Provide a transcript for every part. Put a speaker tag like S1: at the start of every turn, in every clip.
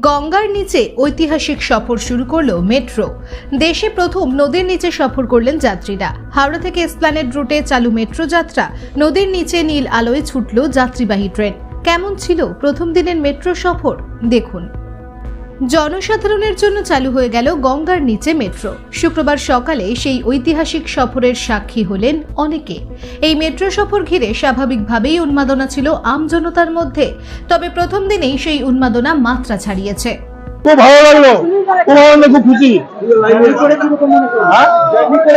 S1: গঙ্গার নিচে ঐতিহাসিক সফর শুরু করল মেট্রো। দেশে প্রথম নদীর নিচে সফর করলেন যাত্রীরা। হাওড়া থেকে এসপ্ল্যানেড রুটে চালু মেট্রো যাত্রা। নদীর নিচে নীল আলোয় ছুটল যাত্রীবাহী ট্রেন। কেমন ছিল প্রথম দিনের মেট্রো সফর? দেখুন। জনসাধারণের জন্য চালু হয়ে গেল গঙ্গার নিচে মেট্রো। শুক্রবার সকালে সেই ঐতিহাসিক সফরের সাক্ষী হলেন অনেকে। এই মেট্রো সফর ঘিরে স্বাভাবিকভাবেই উন্মাদনা ছিল আমজনতার মধ্যে তবে প্রথম দিনেই সেই উন্মাদনা মাত্রা ছাড়িয়েছে।
S2: খুব ভালো লাগল। খুব আনন্দ খুব খুশি?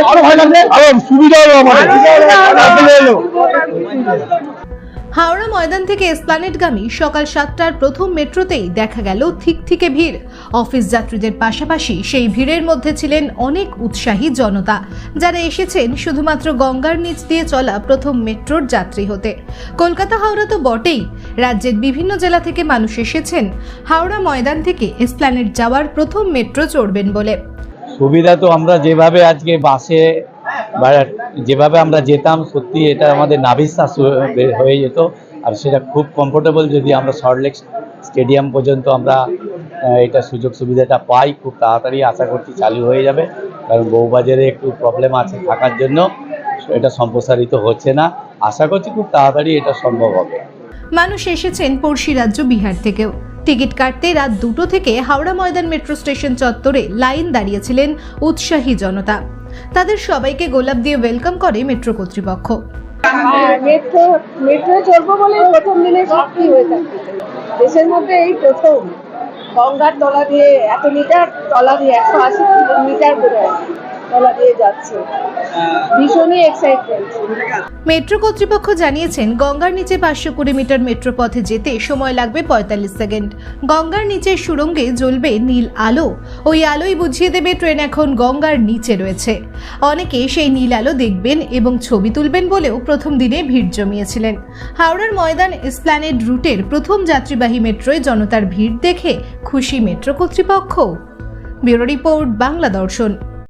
S2: আরও ভালো লাগবে? আরও সুবিধা হলো আমাদের। সুবিধা হলো।
S1: হাওড়া ময়দান থেকে এসপ্লানেটগামী সকাল সাতটার প্রথম মেট্রোতেই দেখা গেল ঠিক থেকে ভিড়। অফিস যাত্রীদের পাশাপাশি সেই ভিড়ের মধ্যে ছিলেন অনেক উৎসাহী জনতা। যারা এসেছেন শুধুমাত্র গঙ্গার নিচ দিয়ে চলা প্রথম মেট্রোর যাত্রী হতে। কলকাতা হাওড়া তো বটেই। রাজ্যের বিভিন্ন জেলা থেকে মানুষ এসেছেন। হাওড়া ময়দান থেকে এসপ্ল্যানেট যাওয়ার প্রথম মেট্রো চড়বেন বলে।
S3: সুবিধা তো আমরা যেভাবে আজকে বাসে যেভাবে আমরা যেতাম, সত্যি এটা আমাদের নাভিশ্বাস হয়ে যেত। আর সেটা খুব কমফোর্টেবল যদি আমরা সল্টলেক স্টেডিয়াম পর্যন্ত আমরা এটা সুযোগ সুবিধাটা পাই, খুব তাড়াতাড়ি আশা করছি চালু হয়ে যাবে। কারণ বউবাজারে একটু প্রবলেম আছে থাকার জন্য, এটা সম্প্রসারিত হচ্ছে না। আশা করছি খুব তাড়াতাড়ি এটা সম্ভব হবে।
S1: মানুষ এসেছেন পড়শি রাজ্য বিহার থেকেও। টিকিট কাটতে রাত দুটো থেকে হাওড়া ময়দান মেট্রো স্টেশন চত্বরে লাইন দাঁড়িয়েছিলেন উৎসাহী জনতা। তাদের সবাইকে গোলাপ দিয়ে ওয়েলকাম করে মেট্রো কর্তৃপক্ষ।
S4: আর মেট্রো মেট্রো চলবো বলে হয়ে দেশের মধ্যে এই প্রথম গঙ্গার তলা দিয়ে, এত মিটার তলা দিয়ে, একশো আশি মিটার করে তলা দিয়ে যাচ্ছে। ভীষণই
S1: মেট্রো কর্তৃপক্ষ জানিয়েছেন, গঙ্গার নিচে পাঁচশো কুড়ি মিটার মেট্রো পথে যেতে সময় লাগবে পঁয়তাল্লিশ সেকেন্ড। গঙ্গার নিচের সুড়ঙ্গে জ্বলবে নীল আলো। ওই আলোই বুঝিয়ে দেবে ট্রেন এখন গঙ্গার নিচে রয়েছে। অনেকে সেই নীল আলো দেখবেন এবং ছবি তুলবেন বলেও প্রথম দিনে ভিড় জমিয়েছিলেন। হাওড়ার ময়দান এসপ্ল্যানেড রুটের প্রথম যাত্রীবাহী মেট্রোয় জনতার ভিড় দেখে খুশি মেট্রো কর্তৃপক্ষ। ব্যুরো রিপোর্ট, বাংলা দর্শন।